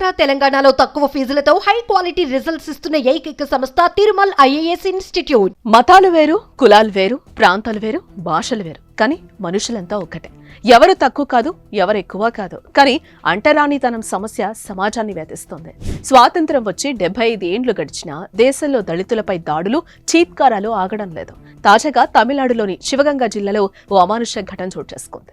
ఆంధ్ర తెలంగాణలో తక్కువ ఫీజులతో high quality results ఇస్తున్న ఏకైక సంస్థ తిరుమల్ ఐఏఎస్ ఇన్స్టిట్యూట్. మతాలు వేరు కులాలు వేరు ప్రాంతాలు వేరు భాషలు వేరు. కానీ మనుషులంతా ఒక్కటే. ఎవరు తక్కువ కాదు ఎవరు ఎక్కువ కాదు. కానీ అంటరానితనం సమస్య సమాజాన్ని వేధిస్తోంది. స్వాతంత్రం వచ్చి డెబ్బై ఐదు ఏండ్లు గడిచినా దేశంలో దళితులపై దాడులు చీత్కారాలు ఆగడం లేదు. తాజాగా తమిళనాడులోని శివగంగా జిల్లాలో ఓ అమానుష ఘటన చోటు చేసుకుంది.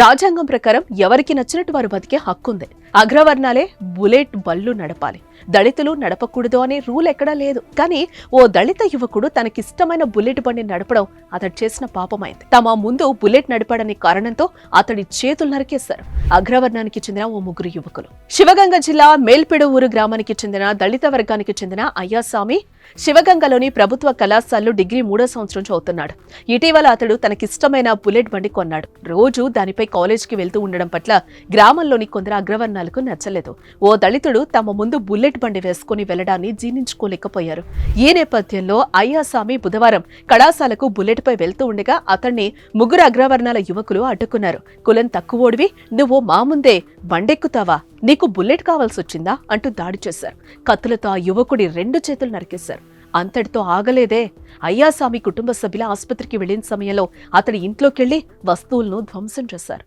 రాజ్యాంగం ప్రకారం ఎవరికి నచ్చినట్టు వారు బతికే హక్కుంది. అగ్రవర్ణాలే బుల్లెట్ బళ్ళు నడపాలి. దళితులు నడపకూడదు అనే రూల్ ఎక్కడా లేదు. కానీ ఓ దళిత యువకుడు తనకిష్టమైన బుల్లెట్ బండి నడపడం అతడు చేసిన పాపమైంది. తమ ముందు బుల్లెట్ నడిపాడనే కారణంతో అతడి చేతులు నరికేశారు. అగ్రవర్ణానికి చెందిన ఓ ముగ్గురు యువకులు. శివగంగ జిల్లా మేల్పిడు ఊరు గ్రామానికి చెందిన దళిత వర్గానికి చెందిన అయ్యాస్వామి శివగంగలోని ప్రభుత్వ కళాశాలలో డిగ్రీ మూడో సంవత్సరం చదువుతున్నాడు. ఇటీవల అతడు తనకిష్టమైన బుల్లెట్ బండి కొన్నాడు. రోజు దానిపై కాలేజీకి వెళ్తూ ఉండడం పట్ల గ్రామంలోని కొందరు అగ్రవర్ణాలకు నచ్చలేదు. ఓ దళితుడు తమ ముందు బుల్లెట్ బండి వేసుకుని వెళ్ళడాన్ని జీర్ణించుకోలేకపోయారు. ఈ నేపథ్యంలో అయ్యాస్వామి బుధవారం కళాశాలకు బుల్లెట్ పై వెళ్తూ ఉండగా అతన్ని ముగ్గురు అగ్రవర్ణాల యువకులు అడ్డుకున్నారు. కులం తక్కువోడివి నువ్వు మా ముందే బండెక్కుతావా? నీకు బుల్లెట్ కావాల్సి వచ్చిందా అంటూ దాడి చేశారు. కత్తులతో ఆ యువకుడి రెండు చేతులు నరికేశారు. అంతటితో ఆగలేదే. అయ్యాస్వామి కుటుంబ సభ్యుల ఆసుపత్రికి వెళ్ళిన సమయంలో అతడి ఇంట్లోకెళ్ళి వస్తువులను ధ్వంసం చేశారు.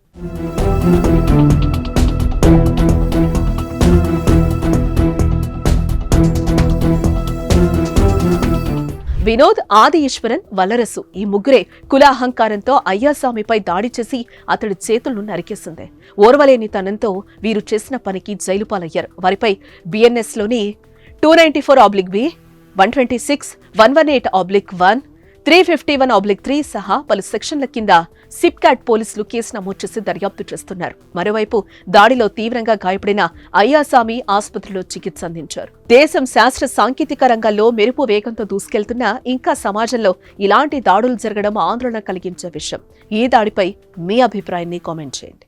వినోద్ ఆది ఈశ్వరన్ వలరసు. ఈ ముగ్గురే కుల అహంకారంతో అయ్యాస్వామిపై దాడి చేసి అతడి చేతులను నరికేసింది. ఓర్వలేని తనంతో వీరు చేసిన పనికి జైలు పాలయ్యారు. వారిపై బిఎన్ఎస్లోని two ninety four oblique B one twenty six one one eight oblique one three fifty one oblique three సహా పలు సెక్షన్ల కింద సిప్కాట్ పోలీసులు కేసు నమోదు చేసి దర్యాప్తు చేస్తున్నారు. మరోవైపు దాడిలో తీవ్రంగా గాయపడిన అయ్యాసామి ఆసుపత్రిలో చికిత్స అందించారు. దేశం శాస్త్ర సాంకేతిక రంగాల్లో మెరుపు వేగంతో దూసుకెళ్తున్నా ఇంకా సమాజంలో ఇలాంటి దాడులు జరగడం ఆందోళన కలిగించే విషయం. ఈ దాడిపై మీ అభిప్రాయాన్ని కామెంట్ చేయండి.